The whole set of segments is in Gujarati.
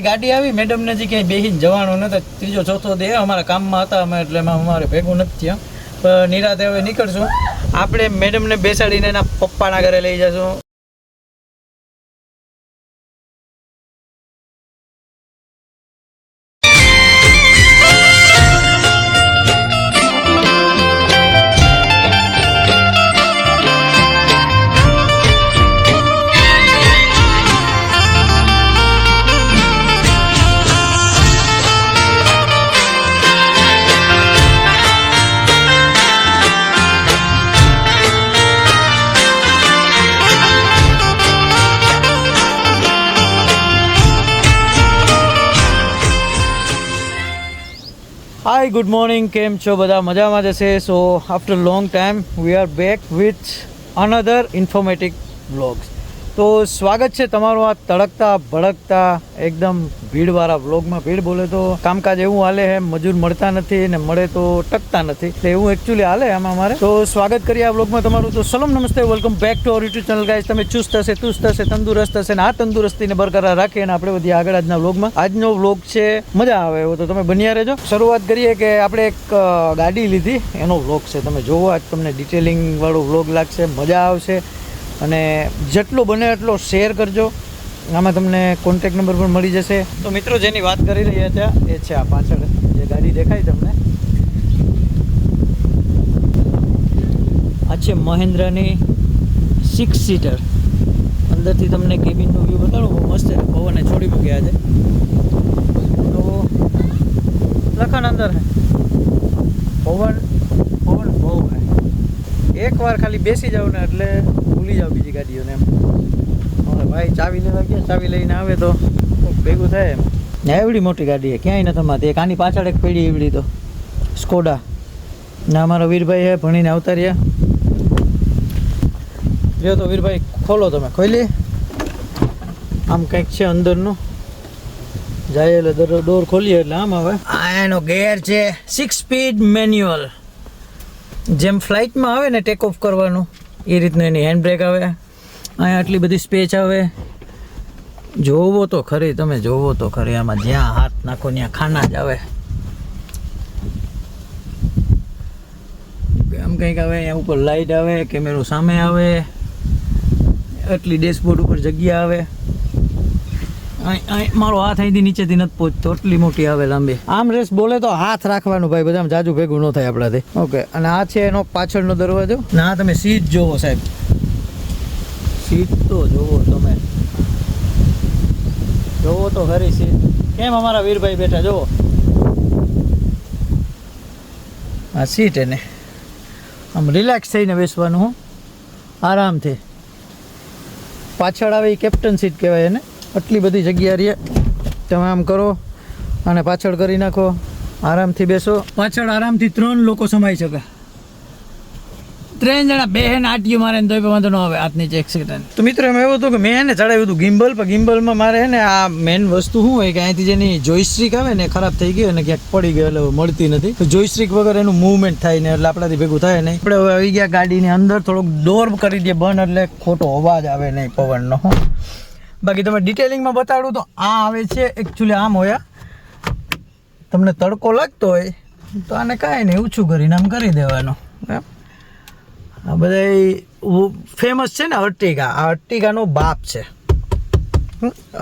ગાડી આવી મેડમ ને જે ક્યાંય બેહીને જવાનું નથી ત્રીજો ચોથો દે અમારા કામમાં હતા અમે, એટલે અમારે ભેગું નથી થયા. પણ નિરાતે હવે નીકળશું. આપણે મેડમને બેસાડીને એના પપ્પાના ઘરે લઈ જશું. હાય ગુડ મોર્નિંગ કેમ છો બધા? મજામાં જશે so after long time we are back with another informatic vlogs તો સ્વાગત છે તમારું આ તડકતા, ભડકતા, એકદમ ભીડવાળા વ્લોગમાં. ભીડ બોલે તો કામકાજ એવું હાલે હે, મજૂર મળતા નથી ને મળે તો ટકતા નથી. એટલે એવું એકચ્યુઅલી હાલે આમાં અમારે તો સ્વાગત કરીએ આ વ્લોગમાં તમારું. તો સલમ નમસ્તે welcome back to our YouTube channel guys તમે ચુસ્ત હશે, તુસ્ત હશે, તંદુરસ્ત હશે ને આ તંદુરસ્તીને બરકરાર રાખીએ અને આપણે બધી આગળ આજના વ્લોગમાં. આજનો વ્લોગ છે, મજા આવે એવો તો તમે બન્યા રહેજો. શરૂઆત કરીએ કે આપણે એક ગાડી લીધી. એનો વ્લોગ છે, તમે જોવો, આજ તમને ડિટેલિંગ વાળો વ્લોગ લાગશે, મજા આવશે. અને જેટલું બને એટલો શેર કરજો. આમાં તમને કોન્ટેક નંબર પણ મળી જશે. તો મિત્રો, જેની વાત કરી રહ્યા હતા એ છે આ પાછળ જે ગાડી દેખાય તમને. આ છે મહેન્દ્રની સિક્સ સીટર અંદરથી તમને કેબિનનો વ્યૂ બતાડો બહુ મસ્ત છે. પવને છોડી મૂક્યા છે. તો લખન અંદર હે. પવન પવન બહુ હે. એકવાર ખાલી બેસી જાવ ને એટલે ભૂલી જાવ બીજી ગાડીઓને એમ. હવે ભાઈ ચાવી લેવા ગયા ચાવી લઈને આવે તો ભેગું થાય એમ. ને એવડી મોટી ગાડી છે ક્યાંય નથી અમારી. એક આની પાછળ એક પેઢી એવડી તો. સ્કોડા ને અમારો વીરભાઈ હે ભણીને આવતા રહ્યા. જો તો વીરભાઈ ખોલો તમે ખોલી. આમ કંઈક છે અંદરનું. જાય એટલે દર- ડોર ખોલીએ એટલે આમ આવે આ એનો ગેર છે સિક્સ સ્પીડ મેન્યુઅલ જેમ ફ્લાઇટમાં આવે ને ટેક ઓફ કરવાનું એ રીતનું એની હેન્ડ બ્રેક આવે. અહીંયા આટલી બધી સ્પેચ આવે. જોવો તો ખરી, તમે જોવો તો ખરી, આમાં જ્યાં હાથ નાખો ત્યાં ખાના જ આવે. આમ કંઈક આવે, અહીંયા ઉપર લાઇટ આવે કેમેરો સામે આવે. એટલી ડેશબોર્ડ ઉપર જગ્યા આવે. મારો હાથ અહીંથી નીચેથી નથી પહોંચતો એટલી મોટી આવે લાંબી. આમ રેસ બોલે તો હાથ રાખવાનું ભાઈ બધા જાજુ ભેગું ન થાય આપણાથી. ઓકે અને આ છે એનો પાછળનો દરવાજો? ના તમે સીટ જોવો સાહેબ. સીટ તો જોવો તમે. જોવો તો ખરી સીટ. કેમ અમારા વીરભાઈ બેઠા જોવો. આ સીટ એને. આમ રિલેક્સ થઈને બેસવાનું હું. આરામથી. પાછળ આવે એ કેપ્ટન સીટ કહેવાય એને. આટલી બધી જગ્યા રહે તમે આમ કરો અને પાછળ કરી નાખો. આરામથી બેસો. પાછળ આરામથી ત્રણ લોકો સમાઈ શકે. ત્રણ જણા બે હેને આટીઓ મારે ને તોય વાંધો ન આવે હાથ નીચે એક્સિડન્ટ તો મિત્રો એમ એવું હતું કે મેં એને ચડાવ્યું હતું ગિમ્બલ પણ ગિમ્બલમાં મારે હે ને આ મેન વસ્તુ શું હોય કે અહીંથી જેની જોઈસ્ટ્રીક આવે ને ખરાબ થઈ ગઈ અને ક્યાંક પડી ગઈ એટલે મળતી નથી. તો જોઈસ્ટ્રીક વગર એનું મૂવમેન્ટ થાય ને એટલે આપણાથી ભેગું થાય નહીં. આપણે હવે આવી ગયા ગાડીની અંદર થોડોક ડોર કરી દઈએ બંધ એટલે ખોટો અવાજ આવે નહીં પવનનો. બાકી તમે ડિટેલિંગમાં બતાડું તો આ આવે છે એકચ્યુઅલી આમ હોય તમને તડકો લાગતો હોય, તો આને કાંઈ નહીં ઓછું કરીને આમ કરી દેવાનું, એમ. આ બધા ફેમસ છે ને અર્ટિગા. આ અર્ટિગાનો બાપ છે.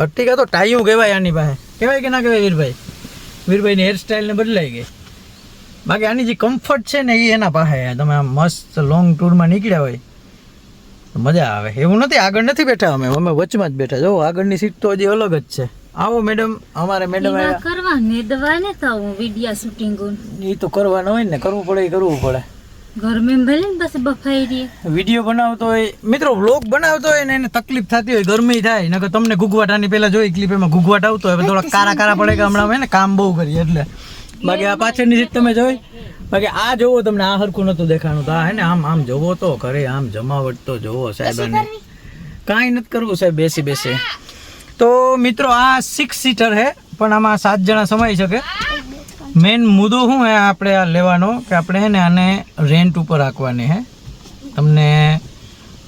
અર્ટિગા તો ટાયું કહેવાય આની પાસે. કહેવાય કે ના કહેવાય વીરભાઈ? વીરભાઈની હેરસ્ટાઈલને બદલાઈ ગઈ. બાકી આની જે કમ્ફર્ટ છે ને એ એના પાસે. તમે આમ મસ્ત લોંગ ટૂરમાં નીકળ્યા હોય મજા આવે. એવું નથી આગળ નથી બેઠા અમે. અમે વચમાં જ બેઠા. જો આગળની સીટ તો હજી અલગ જ છે. આવો મેડમ અમારે મેડમ કરવા નેદવાને દવા વિડિયા શૂટિંગ એ તો કરવાનું હોય ને કરવું પડે એ કરવું પડે. ઘર મેં ભલે ને બસ બફાઈ રહી. વીડિયો બનાવતો હોય. મિત્રો વ્લોગ બનાવતો હોય ને એને તકલીફ થતી હોય ગરમી થાય. નકર તમને ઘૂઘવાટ આની પહેલા જોઈ ક્લિપ એમાં ઘૂઘવાટ આવતો હોય થોડા કારા કારા પડે કે હમણાં ને કામ બહુ કરીએ એટલે. બાકી આ પાછળની સીટ તમે જોઈ? બાકી આ જોવો તમને આ હરખું નતું દેખાણું. તો આ હે ને આમ આમ જોવો તો ઘરે આમ જમાવટ તો જોવો સાહેબ આની. કાંઈ નથી કરવું સાહેબ બેસી બેસી. તો મિત્રો આ સિક્સ સીટર છે પણ આમાં સાત જણા સમાઈ શકે. મેન મુદ્દો શું હે આપણે આ લેવાનો? કે આપણે હે ને આને રેન્ટ ઉપર રાખવાની હે. તમને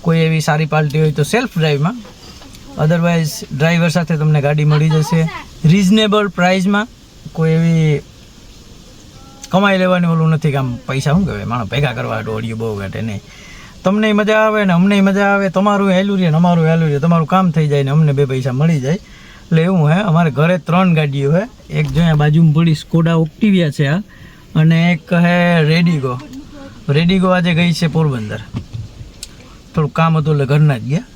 કોઈ એવી સારી પાર્ટી હોય તો સેલ્ફ ડ્રાઈવમાં અધરવાઇઝ ડ્રાઈવર સાથે તમને ગાડી મળી જશે. રિઝનેબલ પ્રાઇઝમાં કોઈ એવી કમાઈ લેવાની ઓલું નથી કે આમ પૈસા શું કહેવાય? માણસ ભેગા કરવા દોડ્યું બહુ ઘટે નહીં. તમને મજા આવે ને અમને મજા આવે, તમારું હેલું રહે ને અમારું હેલું રહે, તમારું કામ થઈ જાય ને અમને બે પૈસા મળી જાય. એટલે એવું હે, અમારે ઘરે ત્રણ ગાડીઓ હે. એક જો બાજુમાં પડી સ્કોડા ઓક્ટિવિયા છે આ, અને એક હે રેડિગો રેડિગો આજે ગઈ છે પોરબંદર. થોડું કામ હતું એટલે ઘરના જ ગયા.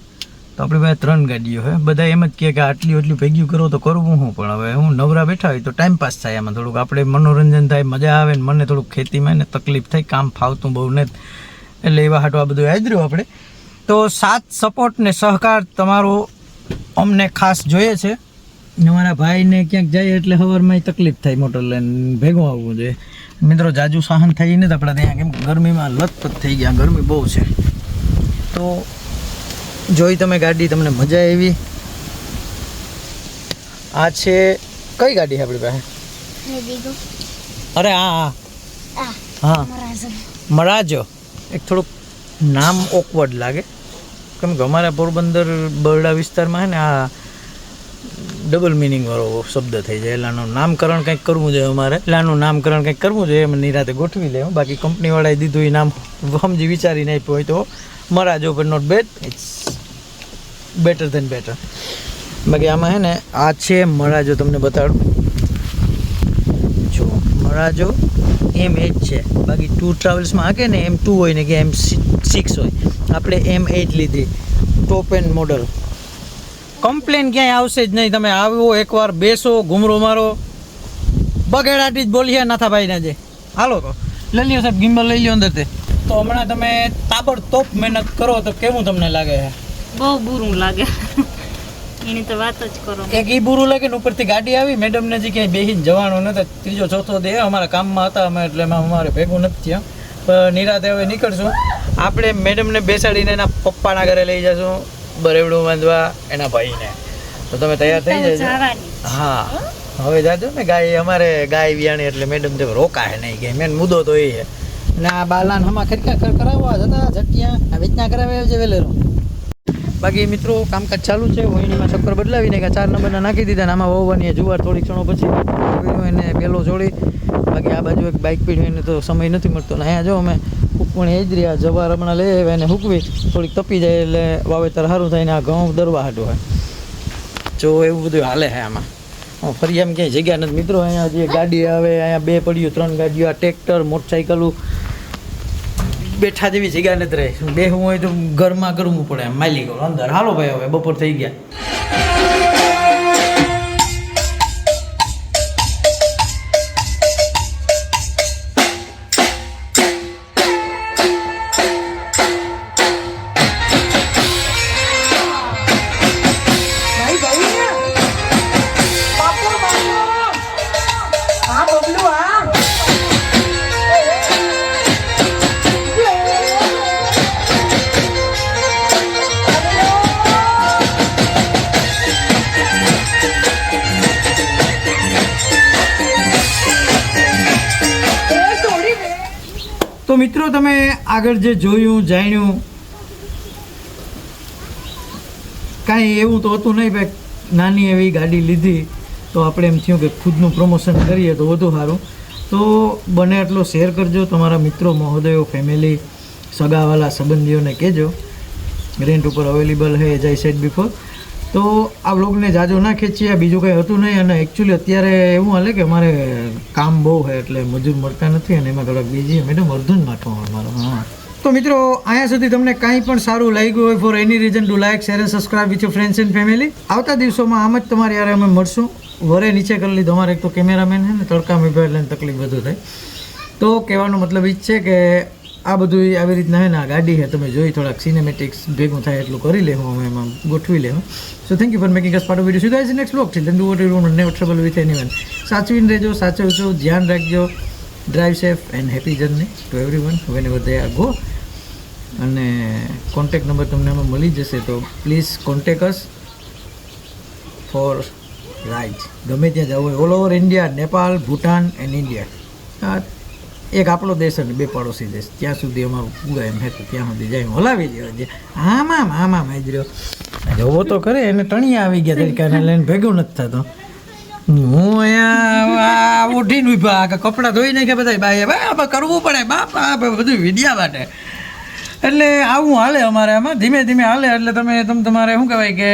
તો આપણી પાસે ત્રણ ગાડીઓ છે. બધા એમ જ કહે કે આટલી આટલી ભેગ્યું કરો તો કરવું હું પણ. હવે હું નવરા બેઠા હોય તો ટાઈમ પાસ થાય એમાં થોડુંક. આપણે મનોરંજન થાય, મજા આવે ને મને થોડુંક ખેતીમાં ને તકલીફ થાય, કામ ફાવતું બહુ ને. એટલે એવા હાટો આ બધું રહ્યું આપણે. તો સાથ સપોર્ટ ને સહકાર તમારો અમને ખાસ જોઈએ છે. અમારા ભાઈને ક્યાંક જાય એટલે સવારમાં તકલીફ થાય મોટર લઈને ભેગું આવવું જોઈએ. મિત્રો, જાજુ સહન થઈ નથી. આપણે ત્યાં કેમ ગરમીમાં લથપથ થઈ ગયા. ગરમી બહુ છે. તો જોઈ તમે ગાડી તમને મજા આવી. આ છે કઈ ગાડી છે આપણી પાસે? અરે હા હા હા. મરાજો. એક થોડુંક નામ ઓકવર્ડ લાગે. કેમ કે અમારા પોરબંદર બરડા વિસ્તારમાં છે ને આ ડબલ મિનિંગ વાળો શબ્દ થઈ જાય. એટલે આનું નામકરણ કંઈક કરવું જોઈએ અમારે. એટલે આનું નામકરણ કંઈક કરવું જોઈએ. અમે નિરાતે ગોઠવી લેવું બાકી કંપનીવાળાએ દીધું એ નામ. સમજી વિચારીને આપ્યું હોય તો મરાજો પણ not bad it's better than better બાકી આમાં હે ને, આ છે મરાજો તમને બતાડું. જો મરાજો એમ એટ છે. બાકી ટુ ટ્રાવેલ્સમાં હાકે ને, એમ ટુ હોય ને કે એમ સિક્સ હોય. આપણે એમ એટ લીધી. ટોપ એન્ડ મોડલ કમ્પ્લેન ક્યાંય આવશે જ નહીં. તમે આવો એકવાર, બેસો, ઘૂમરો મારો. બગેડાટી જ બોલીએ નાથાભાઈને જે. હાલો તો. લઈ લ્યો સાહેબ, ગિમ્બલ લઈ લ્યો અંદર તે તો હમણાં તમે તાબડતોબ મહેનત કરો તો કેવું તમને લાગે? છે બહુ બુરું લાગે. એની તો વાત જ કરો એક ઈ બુરું લાગે ને ઉપરથી ગાડી આવી મેડમ ને જે ક્યાંય બેસીને જવાનું નતા ત્રીજો ચોથો દે અમારા કામમાં હતા અમે એટલે એમાં અમારે ભેગું નથી થયા. પણ નિરાતે હવે નીકળશું. આપણે મેડમને બેસાડીને એના પપ્પાના ઘરે લઈ જશું બરેવડું બાંધવા એના ભાઈને. તો તમે તૈયાર થઈ જજો. હા. હવે જાજો ને ગાય અમારે ગાય વિયાણી એટલે મેડમ તે રોકાય નહીં કે મેન મુદ્દો તો એ છે. ને આ બાલાન હમા ખરખા ખર કરાવવા જતા જટિયા આ વેચના કરાવે છે વેલેરો. બાકી મિત્રો કામકાજ ચાલુ છે વહીણીમાં ચક્કર બદલાવીને કે ચાર નંબરના નાખી દીધા આમાં વહવાની જુવાર થોડી ક્ષણો પછી એને પેલો જોડી. બાકી આ બાજુ એક બાઇક પીડ્યું, એને તો સમય નથી મળતો. ને અહીંયા જો અમે હુકવણી જ રહ્યા, જવાર હમણાં લઈ આવ્યા એને હૂકવી, થોડીક તપી જાય એટલે વાવેતર સારું થાય ને આ ઘઉં દરવા હાટું હોય. જો એવું બધું હાલે છે આમાં. ફરી એમ ક્યાંય જગ્યા નથી. મિત્રો, અહીંયા જે ગાડી આવે, અહીંયા બે પડ્યું, ત્રણ ગાડીઓ, આ ટ્રેક્ટર મોટરસાઇકલું બેઠા જેવી જગ્યા નથી બે હું હોય તો ઘરમાં કરવું પડે એમ. માલિકો, અંદર. હાલો ભાઈ હવે, બપોર થઈ ગયા. મિત્રો, તમે આગળ જે જોયું, જાણ્યું, કાંઈ એવું તો હતું નહીં, ભાઈ, નાની એવી ગાડી લીધી, તો આપણે એમ થયું કે ખુદનું પ્રમોશન કરીએ તો વધુ સારું. તો બને એટલો શેર કરજો તમારા મિત્રો, મહોદયો ફેમિલી સગાવાલા, સંબંધીઓને કહેજો. રેન્ટ ઉપર અવેલેબલ છે એજ આઈ સેટ બિફોર તો આ બ્લોગને જાજો ના ખેંચીએ બીજું કંઈ હતું નહીં. અને એકચ્યુઅલી અત્યારે એવું હાલે કે અમારે કામ બહુ છે એટલે મજૂર મળતા નથી અને એમાં થોડાક બીજી મેડમ અર્ધુન માટો અમારો. હા. તો મિત્રો, અહીંયા સુધી તમને કાંઈ પણ સારું લાગ્યું હોય for any reason to like share and subscribe with friends and family આવતા દિવસોમાં આમ જ તમારે યારે અમે મળશું. વરે નીચે કરી લીધો. અમારે એક તો કેમેરામેન છે ને, તડકામાં ઊભા એટલે તકલીફ વધુ થાય. તો કહેવાનો મતલબ એ જ છે કે આ બધું આવી રીતના હે ને, આ ગાડી છે તમે જોઈ થોડાક સિનેમેટિક્સ ભેગું થાય એટલું કરી લેવું અમે એમાં ગોઠવી લેવું so thank you for making us part of video સીધા નેક્સ્ટ બ્લોક છે then do what you want never trouble with anyone સાચવીને રહેજો સાચવજો ધ્યાન રાખજો. Drive safe and happy journey to everyone whenever they are go અને કોન્ટેક નંબર તમને આમાં મળી જશે, તો please contact us for ride ગમે ત્યાં જવું હોય all over India Nepal Bhutan and India એક આપણો દેશ અને બે પડોશી દેશ. ત્યાં સુધી અમારું પૂરા એમ હતું, ત્યાં સુધી જાય. હલાવી દેવા જે આમ આમ આમ આમ આવી રહ્યો. જોવો તો કરે એને ટણી આવી ગયા તરીકે લઈને ભેગું નથી થતો. હું અહીંયા ઉઠીને ઊભા કે કપડાં ધોઈ નાખ્યા બધા ભાઈ બાપ કરવું પડે, બાપ આ બધું વિદ્યા માટે. એટલે આવું હાલે અમારે આમાં, ધીમે ધીમે હાલે. એટલે તમે તમે તમારે શું કહેવાય કે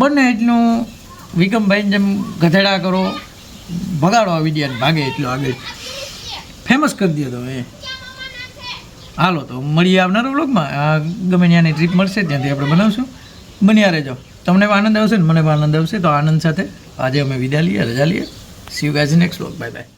બને એટલું વિકમભાઈને જેમ ગધેડા કરો, ભગાડો આ વિદ્યાને, ભાગે એટલું આગળ. ફેમસ કરી દે તો એ. હાલો તો મળીએ આવનારા વ્લોગમાં. ગમે ત્યાંની ટ્રીપ મળશે, ત્યાંથી આપણે બનાવશું. બન્યા રહેજો. તમને આનંદ આવશે ને મને આનંદ આવશે, તો આનંદ સાથે આજે અમે વિદા લઈએ, રજા લઈએ. See you guys next vlog bye bye